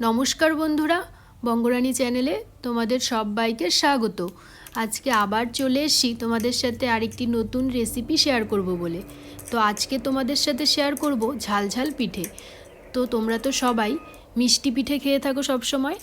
নমস্কার বন্ধুরা, বঙ্গরানী চ্যানেলে তোমাদের সবাইকে স্বাগত। আজকে আবার চলে এসি তোমাদের সাথে আরেকটি নতুন রেসিপি শেয়ার করব বলে। তো আজকে তোমাদের সাথে শেয়ার করব ঝাল ঝাল পিঠে। তো তোমরা তো সবাই মিষ্টি পিঠে খেয়ে থাকো সব সময়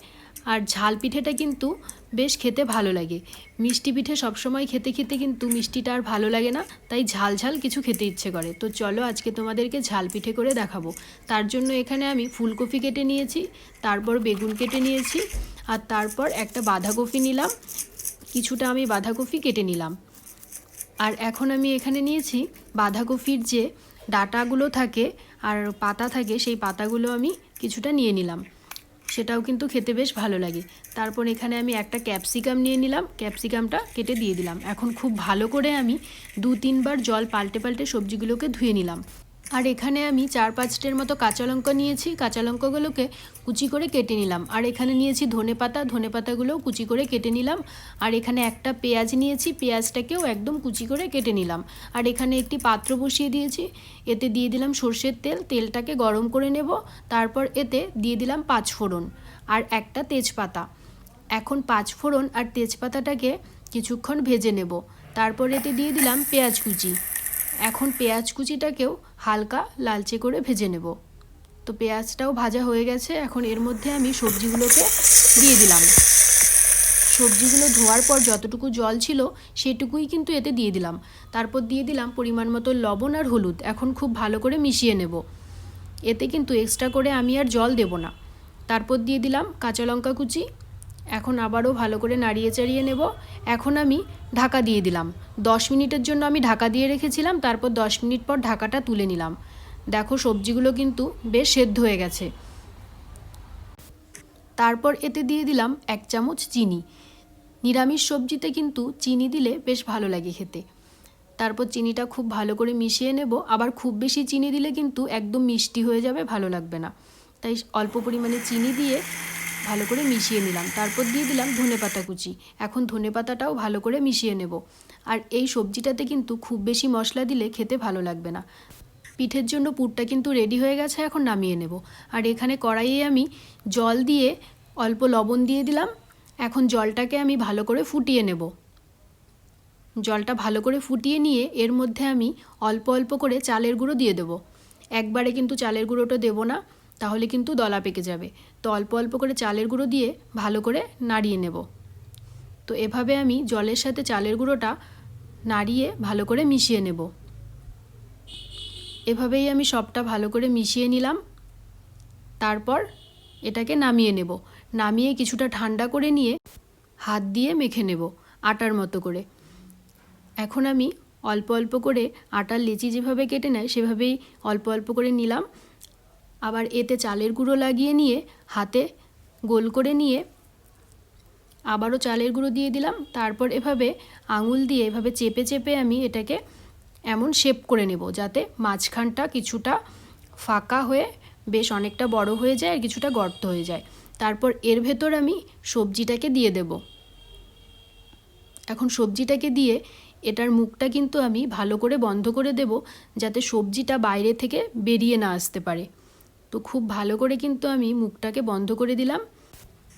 আর ঝাল পিঠেটা কিন্তু বেশ খেতে ভালো লাগে। মিষ্টি পিঠে সবসময় খেতে খেতে কিন্তু মিষ্টিটা আর ভালো লাগে না, তাই ঝাল ঝাল কিছু খেতে ইচ্ছে করে। তো চলো আজকে তোমাদেরকে ঝাল পিঠে করে দেখাবো। তার জন্য এখানে আমি ফুলকপি কেটে নিয়েছি, তারপর বেগুন কেটে নিয়েছি, আর তারপর একটা বাঁধাকপি নিলাম, কিছুটা আমি বাঁধাকপি কেটে নিলাম। আর এখন আমি এখানে নিয়েছি বাঁধাকপির যে ডাটাগুলো থাকে আর পাতা থাকে, সেই পাতাগুলো আমি কিছুটা নিয়ে নিলাম। সেটাও কিন্তু খেতে বেশ ভালো লাগে। তারপর এখানে আমি একটা ক্যাপসিকাম নিয়ে নিলাম। ক্যাপসিকামটা কেটে দিয়ে দিলাম। এখন খুব ভালো করে আমি দু তিনবার জল পাল্টে পাল্টে সবজিগুলোকে ধুয়ে নিলাম। আর এখানে আমি চার পাঁচটের মতো কাঁচা লঙ্কা নিয়েছি। কাঁচা লঙ্কাগুলোকে কুচি করে কেটে নিলাম। আর এখানে নিয়েছি ধনে পাতা। ধনে পাতাগুলোও কুচি করে কেটে নিলাম। আর এখানে একটা পেঁয়াজ নিয়েছি। পেঁয়াজটাকেও একদম কুচি করে কেটে নিলাম। আর এখানে একটি পাত্র বসিয়ে দিয়েছি। এতে দিয়ে দিলাম সর্ষের তেল। তেলটাকে গরম করে নেব। তারপর এতে দিয়ে দিলাম পাঁচ ফোড়ন আর একটা তেজপাতা। এখন পাঁচ ফোড়ন আর তেজপাতাটাকে কিছুক্ষণ ভেজে নেব। তারপর এতে দিয়ে দিলাম পেঁয়াজ কুচি। এখন পেঁয়াজ কুচিটাকেও হালকা লালচে করে ভেজে নেব। তো পেঁয়াজটাও ভাজা হয়ে গেছে, এখন এর মধ্যে আমি সবজিগুলোকে দিয়ে দিলাম। সবজিগুলো ধোয়ার পর যতটুকু জল ছিল সেটুকুই কিন্তু এতে দিয়ে দিলাম। তারপর দিয়ে দিলাম পরিমাণ মতো লবণ আর হলুদ, এখন খুব ভালো করে মিশিয়ে নেব। এতে কিন্তু এক্সট্রা করে আমি আর জল দেব না। তারপর দিয়ে দিলাম কাঁচা লঙ্কা কুচি এখন আবারও ভালো করে নাড়িয়ে চাড়িয়ে নেব। এখন আমি ঢাকা দিয়ে দিলাম। দশ মিনিটের জন্য আমি ঢাকা দিয়ে রেখেছিলাম, তারপর দশ মিনিট পর ঢাকাটা তুলে নিলাম। দেখো সবজিগুলো কিন্তু বেশ সেদ্ধ হয়ে গেছে। তারপর এতে দিয়ে দিলাম এক চামচ চিনি। নিরামিষ সবজিতে কিন্তু চিনি দিলে বেশ ভালো লাগে খেতে। তারপর চিনিটা খুব ভালো করে মিশিয়ে নেব। আবার খুব বেশি চিনি দিলে কিন্তু একদম মিষ্টি হয়ে যাবে, ভালো লাগবে না। তাই অল্প পরিমাণে চিনি দিয়ে ভালো করে মিশিয়ে নিলাম। তারপর দিয়ে দিলাম ধনে পাতা কুচি। এখন ধনে পাতাটাও ভালো করে মিশিয়ে নেব। আর এই সবজিটাতে কিন্তু খুব বেশি মশলা দিলে খেতে ভালো লাগবে না। পিঠের জন্য পুরটা কিন্তু রেডি হয়ে গেছে, এখন নামিয়ে নেব। আর এখানে কড়াইয়ে আমি জল দিয়ে অল্প লবণ দিয়ে দিলাম। এখন জলটাকে আমি ভালো করে ফুটিয়ে নেব। জলটা ভালো করে ফুটিয়ে নিয়ে এর মধ্যে আমি অল্প অল্প করে চালের গুঁড়ো দিয়ে দেবো। একবারে কিন্তু চালের গুঁড়োটা দেবো না। তাহলে কিন্তু দলা পেকে যাবে। তো অল্প অল্প করে চালের গুঁড়ো দিয়ে ভালো করে নাড়িয়ে নেব। তো এভাবে আমি জলের সাথে চালের গুঁড়োটা নাড়িয়ে ভালো করে মিশিয়ে নেব। এভাবেই আমি সবটা ভালো করে মিশিয়ে নিলাম। তারপর এটাকে নামিয়ে নেব। নামিয়ে কিছুটা ঠান্ডা করে নিয়ে হাত দিয়ে মেখে নেব আটার মতো করে। এখন আমি অল্প অল্প করে আটার লেচি যেভাবে কেটে নেয়, সেভাবেই অল্প অল্প করে নিলাম। আবার এতে চালের গুঁড়ো লাগিয়ে নিয়ে হাতে গোল করে নিয়ে আবারও চালের গুঁড়ো দিয়ে দিলাম। তারপর এভাবে আঙুল দিয়ে এভাবে চেপে চেপে আমি এটাকে এমন শেপ করে নেব যাতে মাঝখানটা কিছুটা ফাঁকা হয়ে বেশ অনেকটা বড় হয়ে যায় আর কিছুটা গর্ত হয়ে যায়। তারপর এর ভেতর আমি সবজিটাকে দিয়ে দেব। এখন সবজিটাকে দিয়ে এটার মুখটা কিন্তু আমি ভালো করে বন্ধ করে দেব যাতে সবজিটা বাইরে থেকে বেরিয়ে না আসতে পারে। তো খুব ভালো করে কিন্তু আমি মুখটাকে বন্ধ করে দিলাম।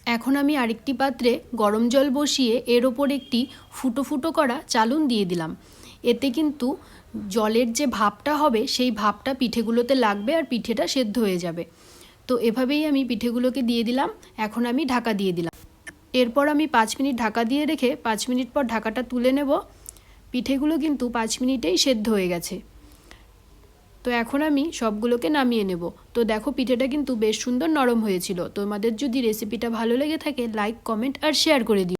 এখন আমি আরেকটি পাত্রে গরম জল বসিয়ে এর ওপর একটি ফুটো ফুটো করা চালুন দিয়ে দিলাম। এতে কিন্তু জলের যে ভাপটা হবে, সেই ভাপটা পিঠেগুলোতে লাগবে আর পিঠেটা সেদ্ধ হয়ে যাবে। তো এভাবেই আমি পিঠেগুলোকে দিয়ে দিলাম। এখন আমি ঢাকা দিয়ে দিলাম। এরপর আমি পাঁচ মিনিট ঢাকা দিয়ে রেখে পাঁচ মিনিট পর ঢাকাটা তুলে নেব। পিঠেগুলো কিন্তু পাঁচ মিনিটেই সেদ্ধ হয়ে গেছে। তো এখন আমি সবগুলোকে নামিয়ে নেব। তো দেখো, পিঠেটা কিন্তু বেশ সুন্দর নরম হয়েছিল। তোমাদের যদি রেসিপিটা ভালো লেগে থাকে লাইক কমেন্ট আর শেয়ার করে দিও।